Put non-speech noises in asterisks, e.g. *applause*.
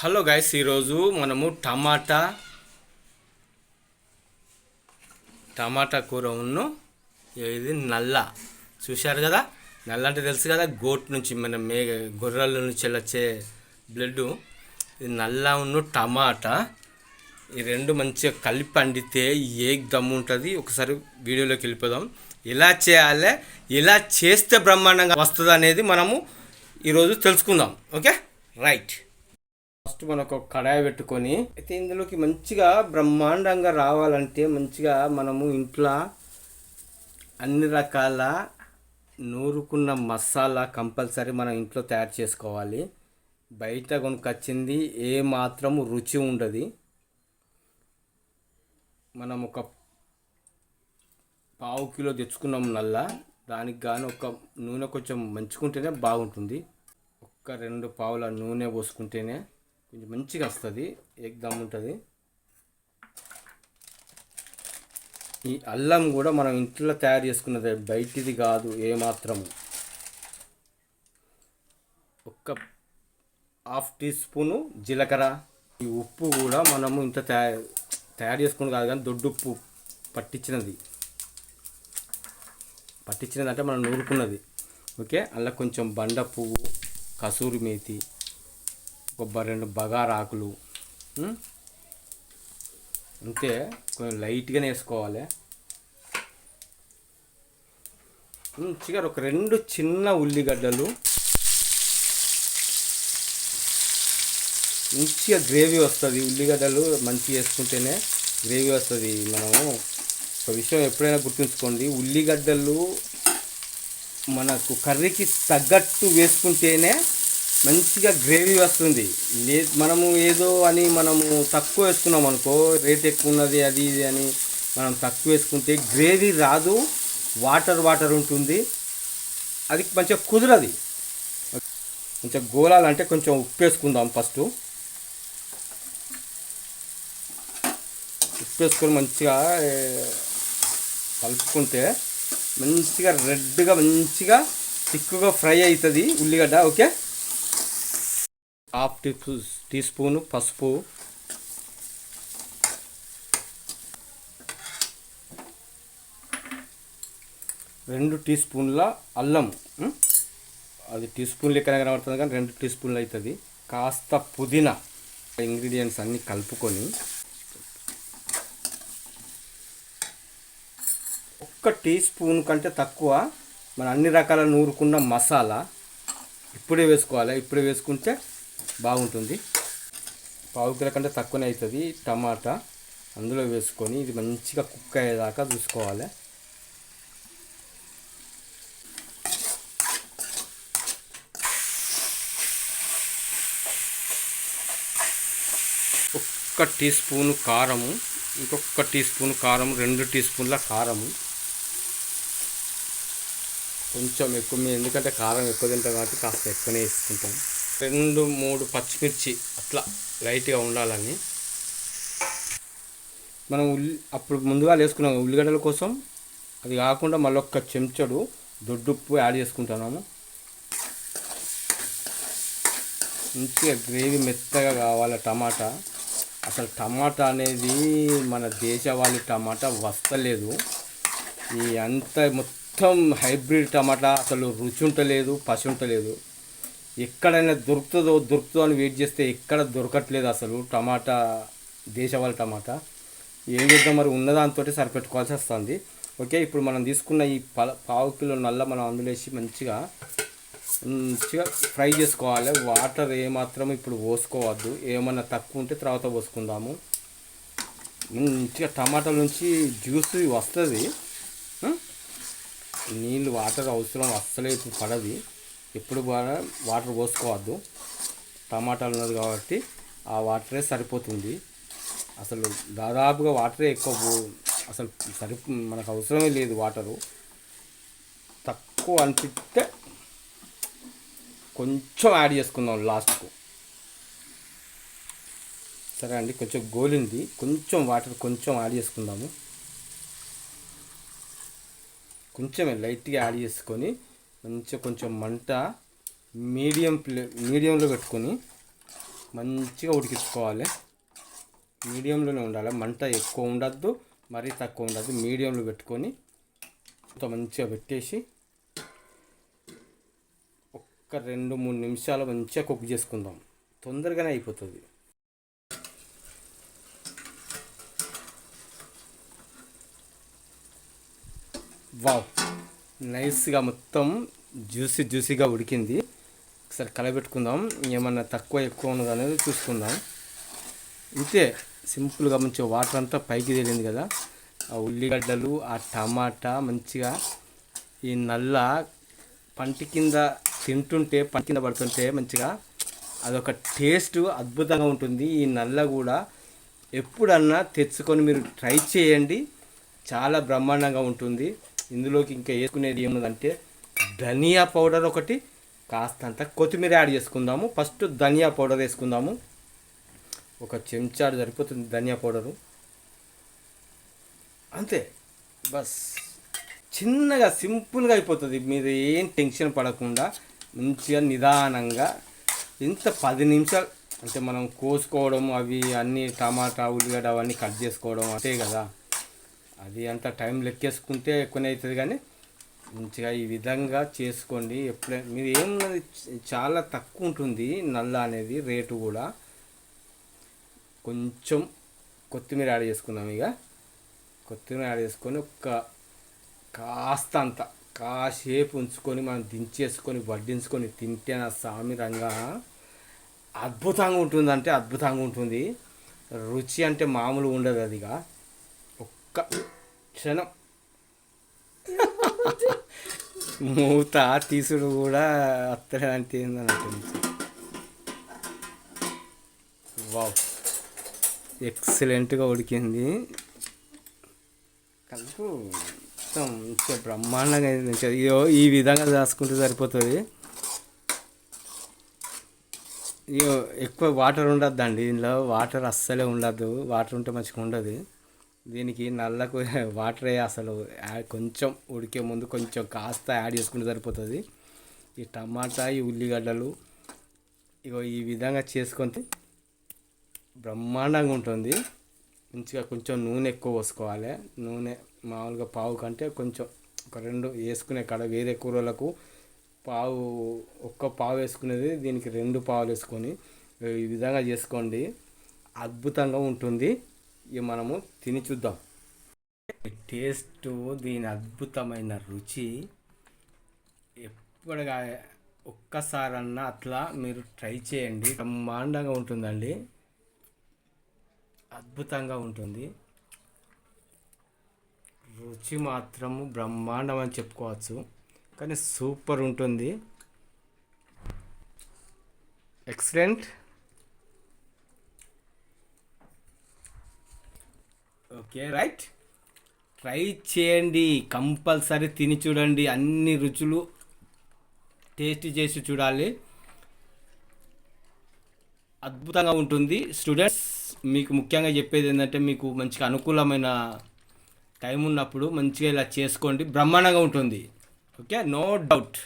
Hello guys ఈరోజు మనము టమాటా టమాటా కూర ఉన్ను ఇది నల్ల. చూశారు కదా? నల్ల అంటే తెలుసు కదా గోట్ నుంచి మన మే గొర్రెల నుంచి వచ్చే బ్లడ్ ఇది నల్ల ఉన్ను టమాటా. ఈ రెండు మంచిగా కలిపి పండితే ఏ దమ్ము ఉంటుంది? ఒకసారి వీడియోలోకి వెళ్ళిపోదాం. ఎలా చేయాలి? ఎలా చేస్తే బ్రహ్మాండంగా వస్తుంది అనేది మనము ఈరోజు తెలుసుకుందాం. ఓకే? రైట్. ఫస్ట్ మనకు కడాయి పెట్టుకొని అయితే ఇందులోకి మంచిగా బ్రహ్మాండంగా రావాలంటే మంచిగా మనము ఇంట్లో అన్ని రకాల నూరుకున్న మసాలా కంపల్సరీ మనం ఇంట్లో తయారు చేసుకోవాలి. బయట కొనుకొచ్చింది ఏ మాత్రం రుచి ఉండదు. మనం ఒక పావు కిలో తెచ్చుకున్నాం నల్లా దానికి గాను ఒక నూనె కొంచెం మంచుకుంటేనే బాగుంటుంది. ఒక్క రెండు పావుల నూనె పోసుకుంటేనే కొంచెం మంచిగా వస్తుంది. ఎగ్ దమ్ ఉంటుంది. ఈ అల్లం కూడా మనం ఇంట్లో తయారు చేసుకున్నది బయటిది కాదు ఏమాత్రము. ఒక్క హాఫ్ టీ స్పూను జీలకర్ర. ఈ ఉప్పు కూడా మనము ఇంత తయారు తయారు చేసుకున్నది కాదు కానీ దొడ్డుప్పు పట్టించినది. పట్టించినది అంటే మనం నూరుకున్నది. ఓకే? అలా కొంచెం బండ పువ్వు కసూరి మేతి ఒక రెండు బగారా ఆకులు అంతే కొంచెం లైట్గానే వేసుకోవాలి. చిగారు ఒక రెండు చిన్న ఉల్లిగడ్డలు మంచిగా గ్రేవీ వస్తుంది. ఉల్లిగడ్డలు మంచిగా వేసుకుంటేనే గ్రేవీ వస్తుంది. మనము ఒక విషయం ఎప్పుడైనా గుర్తుంచుకోండి ఉల్లిగడ్డలు మనకు కర్రీకి తగ్గట్టు వేసుకుంటేనే మంచిగా గ్రేవీ వస్తుంది. లే మనము ఏదో అని మనము తక్కువ వేసుకున్నాం అనుకో రేట్ ఎక్కువ ఉన్నది అది ఇది అని మనం తక్కువ వేసుకుంటే గ్రేవీ రాదు వాటర్ వాటర్ ఉంటుంది. అది మంచిగా కుదరది. కొంచెం గోలాలంటే కొంచెం ఉప్పు వేసుకుందాం ఫస్ట్. ఉప్పు వేసుకొని మంచిగా కలుపుకుంటే మంచిగా రెడ్గా మంచిగా చిక్కుగా ఫ్రై అవుతుంది ఉల్లిగడ్డ okay? Half tea teaspoon పసుపు. రెండు టీ స్పూన్ల అల్లం. అది టీ స్పూన్ లెక్కన కనబడుతుంది కానీ రెండు టీ స్పూన్లు అవుతుంది కాస్త పుదీనా ఇంగ్రీడియంట్స్ అన్నీ కలుపుకొని ఒక్క టీ స్పూన్ కంటే తక్కువ మన అన్ని రకాల నూరుకున్న మసాలా ఇప్పుడే వేసుకోవాలి. ఇప్పుడే వేసుకుంటే బాగుంటుంది. పావు కిలో కంటే తక్కువనే అవుతుంది టమాటా. అందులో వేసుకొని ఇది మంచిగా కుక్ అయ్యేదాకా చూసుకోవాలి. ఒక్క టీ స్పూన్ కారము ఇంకొక టీ స్పూన్ కారం రెండు టీ స్పూన్ల కారము. కొంచెం ఎక్కువ మేము ఎందుకంటే కారం ఎక్కువ తింటాం కాబట్టి కాస్త ఎక్కువనే వేసుకుంటాం. రెండు మూడు పచ్చిమిర్చి అట్లా లైట్గా ఉండాలని. మనం ఉల్లి అప్పుడు ముందుగా వేసుకున్నాం. ఉల్లిగడ్డల కోసం అది కాకుండా మళ్ళీ ఒక్క చెంచడు దొడ్డుప్పు యాడ్ చేసుకుంటున్నాము. మంచిగా గ్రేవీ మెత్తగా కావాలి టమాటా. అసలు టమాటా అనేది మన దేశవాళీ టమాటా వస్తలేదు. ఈ అంత మొత్తం హైబ్రిడ్ టమాటా అసలు రుచి ఉంటలేదు పసి ఉంటలేదు. ఎక్కడైనా దొరుకుతుందో దొరుకుతుందో అని వెయిట్ చేస్తే ఎక్కడ దొరకట్లేదు అసలు. టమాటా దేశవాళ టమాటా. ఏం చేద్దాం మరి? ఉన్నదాంతో సరిపెట్టుకోవాల్సి వస్తుంది. ఓకే ఇప్పుడు మనం తీసుకున్న ఈ పల పావు కిలో నల్ల మనం అందులేసి మంచిగా మంచిగా ఫ్రై చేసుకోవాలి. వాటర్ ఏమాత్రం ఇప్పుడు పోసుకోవద్దు. ఏమన్నా తక్కువ ఉంటే తర్వాత పోసుకుందాము. మంచిగా టమాటాల నుంచి జ్యూస్ వస్తుంది. నీళ్ళు వాటర్ అవసరం అస్సలే పడది. ఎప్పుడు కూడా వాటర్ పోసుకోవద్దు. టమాటాలు ఉన్నది కాబట్టి ఆ వాటరే సరిపోతుంది. అసలు దాదాపుగా వాటరే ఎక్కువ అసలు సరి మనకు అవసరమే లేదు వాటరు. తక్కువ అనిపిస్తే కొంచెం యాడ్ చేసుకుందాం లాస్ట్కు. సరే అండి కొంచెం గోలింది. కొంచెం వాటర్ కొంచెం యాడ్ చేసుకుందాము. కొంచెం లైట్గా యాడ్ చేసుకొని మంచిగా కొంచెం మంట మీడియం ప్లే మీడియంలో పెట్టుకొని మంచిగా ఉడికించుకోవాలి. మీడియంలోనే ఉండాలి. మంట ఎక్కువ ఉండద్దు మరీ తక్కువ ఉండద్దు. మీడియంలో పెట్టుకొని మంచిగా పెట్టేసి ఒక్క రెండు మూడు నిమిషాలు మంచిగా కుక్ చేసుకుందాం. తొందరగానే అయిపోతుంది. వావ్. నైస్గా మొత్తం జ్యూసీ జ్యూసీగా ఉడికింది. ఒకసారి కలబెట్టుకుందాం. ఏమన్నా తక్కువ ఎక్కువ ఉన్నది అనేది చూసుకుందాం. ఇంతే సింపుల్గా మంచిగా వాటర్ అంతా పైకి తేలింది కదా. ఆ ఉల్లిగడ్డలు ఆ టమాటా మంచిగా ఈ నల్ల పంటి కింద తింటుంటే పంట కింద పడుతుంటే మంచిగా అదొక టేస్ట్ అద్భుతంగా ఉంటుంది. ఈ నల్ల కూడా ఎప్పుడన్నా తెచ్చుకొని మీరు ట్రై చేయండి. చాలా బ్రహ్మాండంగా ఉంటుంది. ఇందులోకి ఇంకా వేసుకునేది ఏముందంటే ధనియా పౌడర్ ఒకటి కాస్తంత కొత్తిమీర యాడ్ చేసుకుందాము. ఫస్ట్ ధనియా పౌడర్ వేసుకుందాము. ఒక చెంచాడు సరిపోతుంది ధనియా పౌడరు. అంతే. బస్. చిన్నగా సింపుల్గా అయిపోతుంది. మీరు ఏం టెన్షన్ పడకుండా మంచిగా నిదానంగా ఇంత పది నిమిషాలు అంటే మనం కోసుకోవడం అవి అన్నీ టమాటా ఉల్లిగడ్డ అవన్నీ కట్ చేసుకోవడం అంతే కదా. అది అంత టైం లెక్కేసుకుంటే ఎక్కువనే అవుతుంది కానీ మంచిగా ఈ విధంగా చేసుకోండి. ఎప్పుడైనా మీరు ఏమున్నది చాలా తక్కువ ఉంటుంది నల్ల అనేది రేటు కూడా. కొంచెం కొత్తిమీర యాడ్ చేసుకుందాం ఇక. కొత్తిమీర యాడ్ చేసుకొని ఒక కాస్త అంత కాసేపు ఉంచుకొని మనం దించేసుకొని వడ్డించుకొని తింటే నా సామి రంగా అద్భుతంగా ఉంటుందంటే అద్భుతంగా ఉంటుంది. రుచి అంటే మామూలు ఉండదు అదిగా ఒక్క క్షణం మూత తీసుడు కూడా అత్తడే అంటే అంటుంది వావ్ ఎక్సలెంట్గా ఉడికింది కలుపు మొత్తం బ్రహ్మాండంగా అయింది ఇదో ఈ విధంగా దాచుకుంటే సరిపోతుంది ఎక్కువ వాటర్ ఉండద్దండి. దీనిలో వాటర్ అస్సలే ఉండద్దు వాటర్ ఉంటే మంచిగా ఉండదు. దీనికి నల్లకు *laughs* వాటరే అసలు కొంచెం ఉడికే ముందు కొంచెం కాస్త యాడ్ చేసుకుంటే సరిపోతుంది. ఈ టమాటా ఈ ఉల్లిగడ్డలు ఇగో ఈ విధంగా చేసుకుంటే బ్రహ్మాండంగా ఉంటుంది. మంచిగా కొంచెం నూనె ఎక్కువ పోసుకోవాలి. నూనె మామూలుగా పావు కంటే కొంచెం ఒక రెండు వేసుకునే కాడ వేరే కూరలకు పావు ఒక్క పావు వేసుకునేది దీనికి రెండు పావులు వేసుకొని ఈ విధంగా చేసుకోండి. అద్భుతంగా ఉంటుంది. ఇక మనము తిని చూద్దాం. టేస్ట్ దీని అద్భుతమైన రుచి ఎప్పుడుగా ఒక్కసారన్నా అట్లా మీరు ట్రై చేయండి. బ్రహ్మాండంగా ఉంటుందండి. అద్భుతంగా ఉంటుంది. రుచి మాత్రము బ్రహ్మాండం అని చెప్పుకోవచ్చు. కానీ సూపర్ ఉంటుంది. ఎక్సలెంట్. ఓకే రైట్ ట్రై చేయండి. కంపల్సరీ తిని చూడండి. అన్ని రుచులు టేస్ట్ చేసి చూడాలి. అద్భుతంగా ఉంటుంది. స్టూడెంట్స్ మీకు ముఖ్యంగా చెప్పేది ఏంటంటే మీకు మంచిగా అనుకూలమైన టైం ఉన్నప్పుడు మంచిగా ఇలా చేసుకోండి. బ్రహ్మాండంగా ఉంటుంది. Okay no doubt